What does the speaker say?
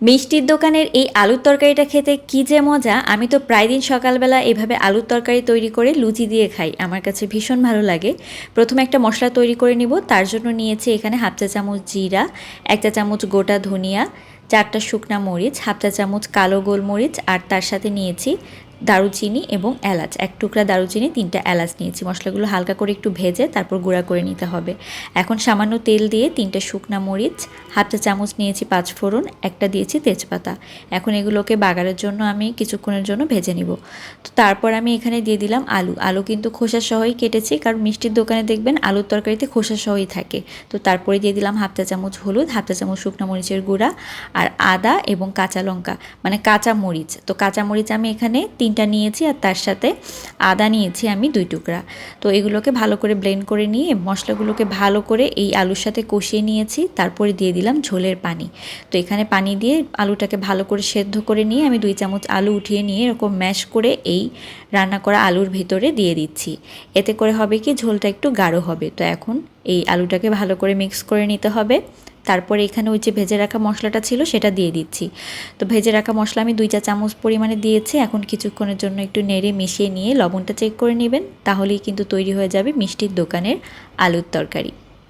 মিষ্টির দোকানের এই আলুর তরকারিটা খেতে কি যে মজা, আমি তো প্রায় দিন সকালবেলা এভাবে আলুর তরকারি তৈরি করে লুচি দিয়ে খাই। আমার কাছে ভীষণ ভালো লাগে। প্রথমে একটা মশলা তৈরি করে নিব, তার জন্য নিয়েছি এখানে হাফ চা চামচ জিরা, এক চা চামচ গোটা ধনিয়া, চারটা শুকনা মরিচ, হাফ চা চামচ কালো গোলমরিচ, আর তার সাথে নিয়েছি দারুচিনি এবং এলাচ। এক টুকরা দারুচিনি, তিনটা এলাচ নিয়েছি। মশলাগুলো হালকা করে একটু ভেজে তারপর গুঁড়া করে নিতে হবে। এখন সামান্য তেল দিয়ে তিনটে শুকনা মরিচ, হাফ চা চামচ নিয়েছি পাঁচ ফোড়ন, একটা দিয়েছি তেজপাতা। এখন এগুলোকে বাগারের জন্য আমি কিছুক্ষণের জন্য ভেজে নিব। তো তারপর আমি এখানে দিয়ে দিলাম আলু। আলু কিন্তু খোসা সহই কেটেছি, কারণ মিষ্টির দোকানে দেখবেন আলুর তরকারিতে খোসা সহই থাকে। তো তারপরে দিয়ে দিলাম হাফ চা চামচ হলুদ, হাফ চা চামচ শুকনো মরিচের গুঁড়া আর আদা এবং কাঁচা লঙ্কা মানে কাঁচা মরিচ। তো কাঁচা মরিচ আমি এখানে তিনটা নিয়েছি আর তার সাথে আদা নিয়েছি আমি দুই টুকরা। তো এগুলোকে ভালো করে ব্লেন্ড করে নিয়ে মশলাগুলোকে ভালো করে এই আলুর সাথে কষিয়ে নিয়েছি, তারপরে দিয়ে দিলাম ঝোলের পানি। তো এখানে পানি দিয়ে আলুটাকে ভালো করে সেদ্ধ করে নিয়ে আমি দুই চামচ আলু উঠিয়ে নিয়ে এরকম ম্যাশ করে এই রান্না করা আলুর ভেতরে দিয়ে দিচ্ছি। এতে করে হবে কি ঝোলটা একটু গাঢ় হবে। তো এখন এই আলুটাকে ভালো করে মিক্স করে নিতে হবে। তারপরে এখানে ওই যে ভেজে রাখা মশলাটা ছিল, সেটা দিয়ে দিচ্ছি। তো ভেজে রাখা মশলা আমি দুই চা চামচ পরিমাণে দিয়েছি। এখন কিছুক্ষণের জন্য একটু নেড়ে মিশিয়ে নিয়ে লবণটা চেক করে নেবেন, তাহলেই কিন্তু তৈরি হয়ে যাবে মিষ্টির দোকানের আলুর তরকারি।